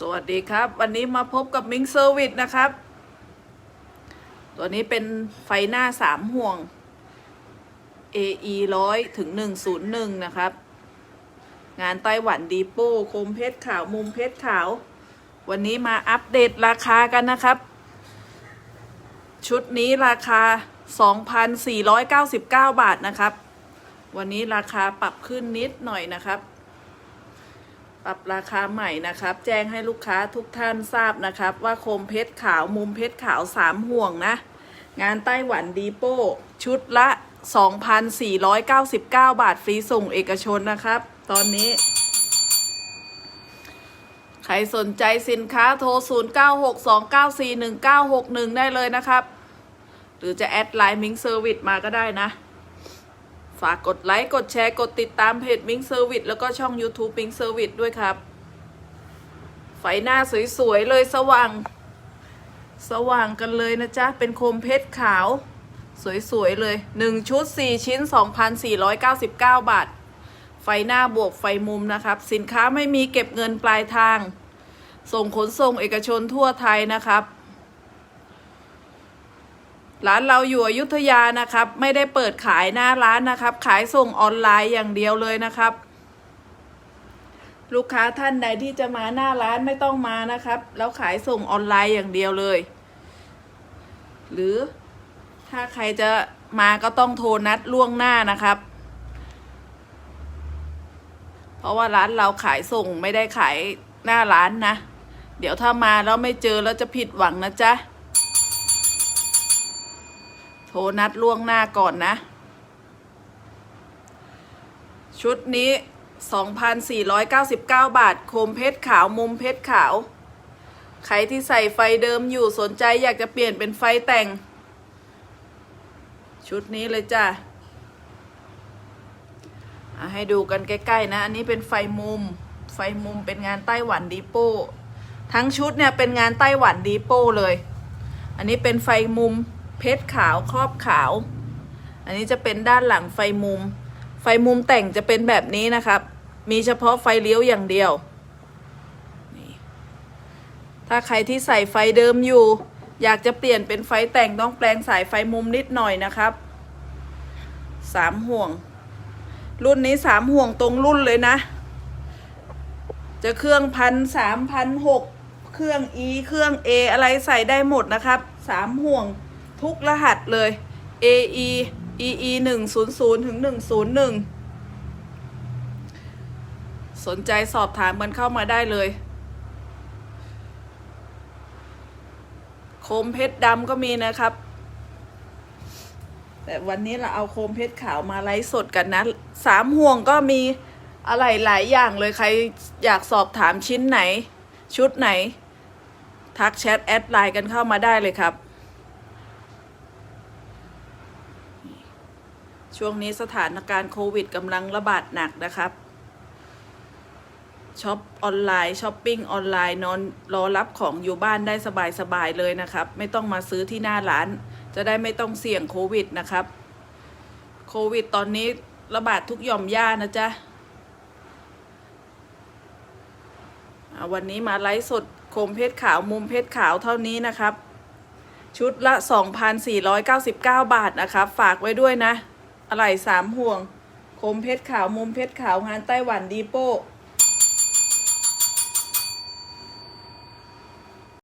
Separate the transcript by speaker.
Speaker 1: สวัสดีครับ วันนี้มาพบกับมิงเซอร์วิสนะครับ ตัวนี้เป็นไฟหน้าสามห่วง AE ร้อยถึงหนึ่งศูนย์หนึ่งนะครับ งานไต้หวันดีโป้โคมเพชรขาวมุมเพชรขาว วันนี้มาอัปเดตราคากันนะครับ ชุดนี้ราคา 2,499 บาทนะครับ วันนี้ราคาปรับขึ้นนิดหน่อยนะครับ ปรับราคาใหม่นะครับ แจ้งให้ลูกค้าทุกท่านทราบนะครับ ว่าโคมเพชรขาวมุมเพชรขาวสามห่วงนะ งานไต้หวันดีโป้ ชุดละ 2,499 บาทฟรีส่งเอกชนนะครับ ตอนนี้ ใครสนใจสินค้าโทร 0962941961 ได้เลยนะครับ หรือจะแอดไลน์มิงเซอร์วิสมาก็ได้นะ ฝากกดไลค์กดแชร์กดติดตามเพจมิงเซอร์วิสแล้วก็ช่อง YouTube มิงเซอร์วิสด้วยครับ ไฟหน้าสวยๆเลยสว่าง สว่างกันเลยนะจ๊ะ เป็นโคมเพชรขาว สวยๆเลย 1 ชุด 4 ชิ้น 2,499 บาท ไฟหน้าบวกไฟมุมนะครับ สินค้าไม่มีเก็บเงินปลายทาง ส่งขนส่งเอกชนทั่วไทยนะครับ ร้านเราอยู่อยุธยานะครับ ไม่ได้เปิดขายหน้าร้านนะครับ ขายส่งออนไลน์อย่างเดียวเลยนะครับ ลูกค้าท่านใดที่จะมาหน้าร้านไม่ต้องมานะครับ แล้วขายส่งออนไลน์อย่างเดียวเลย หรือถ้าใครจะมาก็ต้องโทรนัดล่วงหน้านะครับ เพราะว่าร้านเราขายส่งไม่ได้ขายหน้าร้านนะ เดี๋ยวถ้ามาแล้วไม่เจอแล้วจะผิดหวังนะจ๊ะ รนัดล่วงหน้าก่อนนะ ชุดนี้ 2,499 บาท โคมเพชรขาวมุมเพชรขาว ใครที่ใส่ไฟเดิมอยู่สนใจอยากจะเปลี่ยนเป็นไฟแต่ง ชุดนี้เลยจ้ะอะให้ดูกันใกล้ๆนะ อันนี้เป็นไฟมุม ไฟมุมเป็นงานไต้หวันดีโป้ ทั้งชุดเนี่ยเป็นงานไต้หวันดีโป้เลย อันนี้เป็นไฟมุม เพชรขาวครอบขาว อันนี้จะเป็นด้านหลังไฟมุม ไฟมุมแต่งจะเป็นแบบนี้นะครับ มีเฉพาะไฟเลี้ยวอย่างเดียว ถ้าใครที่ใส่ไฟเดิมอยู่ อยากจะเปลี่ยนเป็นไฟแต่งต้องแปลงสายไฟมุมนิดหน่อยนะครับสามห่วง รุ่นนี้สามห่วงตรงรุ่นเลยนะ จะเครื่องพันสามพันหกเครื่อง E เครื่อง A อะไรใส่ได้หมดนะครับสามห่วง ทุกรหัสเลย AE EE หนึ่งศูนย์ศูนย์ถึงหนึ่งศูนย์หนึ่งสนใจสอบถามกันเข้ามาได้เลย โคมเพชรดำก็มีนะครับ แต่วันนี้เราเอาโคมเพชรขาวมาไลฟ์สดกันนะ สามห่วงก็มีอะไรหลายอย่างเลยใครอยากสอบถามชิ้นไหน ชุดไหน ทักแชทแอดไลน์กันเข้ามาได้เลยครับ ช่วงนี้สถานการณ์โควิดกำลังระบาดหนักนะครับช็อปออนไลน์ช้อปปิ้งออนไลน์นอนรอรับของอยู่บ้านได้สบายๆเลยนะครับ ไม่ต้องมาซื้อที่หน้าร้าน จะได้ไม่ต้องเสี่ยงโควิดนะครับ โควิดตอนนี้ระบาดทุกย่อมย่านะจ๊ะวันนี้มาไลฟ์สดโคมเพชรขาวมุมเพชรขาวเท่านี้นะครับ ชุดละ 2,499 บาทนะครับ ฝากไว้ด้วยนะ อะไรสามห่วง คมเพชรขาวมุมเพชรขาวงานไต้หวันดีโป้